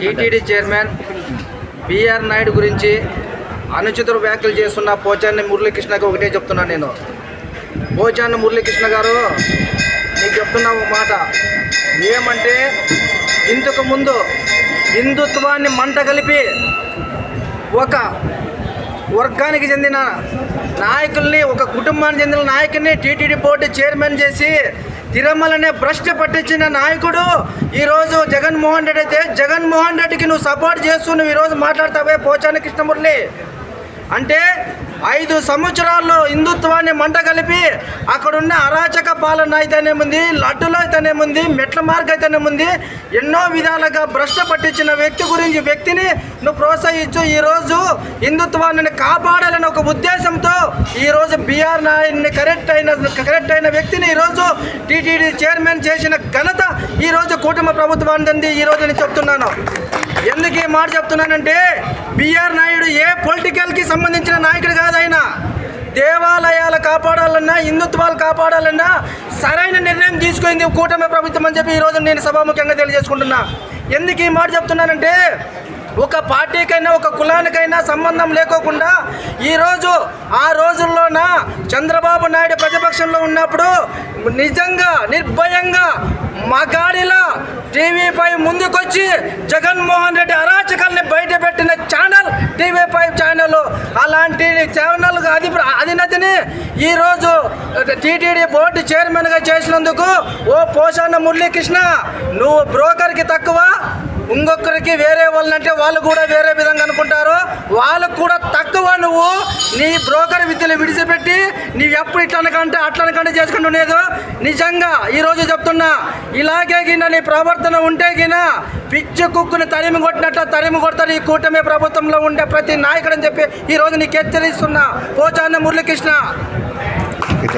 TTD chairman BR Naidu గురించి అనుచితులు వ్యాఖ్యలు చేస్తున్న పోచాన్ని మురళీకృష్ణకి ఒకటే చెప్తున్నాను నేను. పోచాన్ని మురళీకృష్ణ గారు నీకు చెప్తున్నా ఒక మాట. ఏమంటే ఇంతకు ముందు హిందుత్వాన్ని మంట కలిపి ఒక వర్గానికి చెందిన నాయకుల్ని ఒక కుటుంబానికి చెందిన నాయకుడిని టీటీడీ బోర్డు చైర్మన్ చేసి తిరుమలనే భ్రష్ట పట్టించిన నాయకుడు ఈరోజు జగన్మోహన్ రెడ్డి అయితే జగన్మోహన్ రెడ్డికి నువ్వు సపోర్ట్ చేస్తూ నువ్వు ఈరోజు మాట్లాడతావే పోచాని కృష్ణమురళి. అంటే ఐదు సంవత్సరాల్లో హిందుత్వాన్ని మంట కలిపి అక్కడున్న అరాచక పాలన అయితేనేముంది లడ్డులో అయితేనేముంది మెట్ల మార్గ అయితేనేముంది ఎన్నో విధాలుగా భ్రష్ట పట్టించిన వ్యక్తి గురించి వ్యక్తిని నువ్వు ప్రోత్సహించు. ఈరోజు హిందుత్వాన్ని కాపాడాలని ఒక ఉద్దేశంతో ఈరోజు బీఆర్ నాయుడిని కరెక్ట్ అయిన కరెక్ట్ అయిన వ్యక్తిని ఈరోజు టీటీడీ చైర్మన్ చేసిన ఘనత ఈరోజు కుటుంబ ప్రభుత్వానికి ఈరోజు నేను చెప్తున్నాను. ఎందుకు మాట చెప్తున్నానంటే బిఆర్ నాయుడు ఏ పొలిటికల్కి సంబంధించిన నాయకుడు కాదు ఆయన. దేవాలయాలు కాపాడాలన్నా హిందుత్వాలు కాపాడాలన్నా సరైన నిర్ణయం తీసుకుంది కూటమి ప్రభుత్వం అని చెప్పి ఈరోజు నేను సభాముఖ్యంగా తెలియజేసుకుంటున్నా. ఎందుకు ఈ మాట చెప్తున్నానంటే ఒక పార్టీకైనా ఒక కులానికైనా సంబంధం లేకోకుండా ఈరోజు ఆ రోజుల్లోన చంద్రబాబు నాయుడు ప్రతిపక్షంలో ఉన్నప్పుడు నిజంగా నిర్భయంగా మగాడిలా టీవీపై ముందుకొచ్చి జగన్మోహన్ రెడ్డి అరాచకాల్ని బయటపెట్టిన ఛానల్ టీవీ ఫైవ్ ఛానల్. అలాంటి ఛానల్ అధి అధినతిని ఈరోజు టీటీడీ బోర్డు చైర్మన్గా చేసినందుకు ఓ పోషాన్న మురళీకృష్ణ నువ్వు బ్రోకర్కి తక్కువ ఇంకొకరికి వేరే వాళ్ళంటే వాళ్ళు కూడా వేరే విధంగా అనుకుంటారు. వాళ్ళకు కూడా నీ బ్రోకర్ విద్యలు విడిచిపెట్టి నీవు ఎప్పుడు ఇట్లనకంటే అట్లనకంటే చేసుకుంటున్నాదు నిజంగా ఈరోజు చెప్తున్నా. ఇలాగే గిన నీ ప్రవర్తన ఉంటే గిన పిచ్చి కుక్కుని తరిమి కొట్టినట్ల తరిమి కొడతారు ఈ కూటమి ప్రభుత్వంలో ఉండే ప్రతి నాయకుడు అని చెప్పి ఈరోజు నీకు హెచ్చరిస్తున్నా. పోచాన్న మురళీకృష్ణ.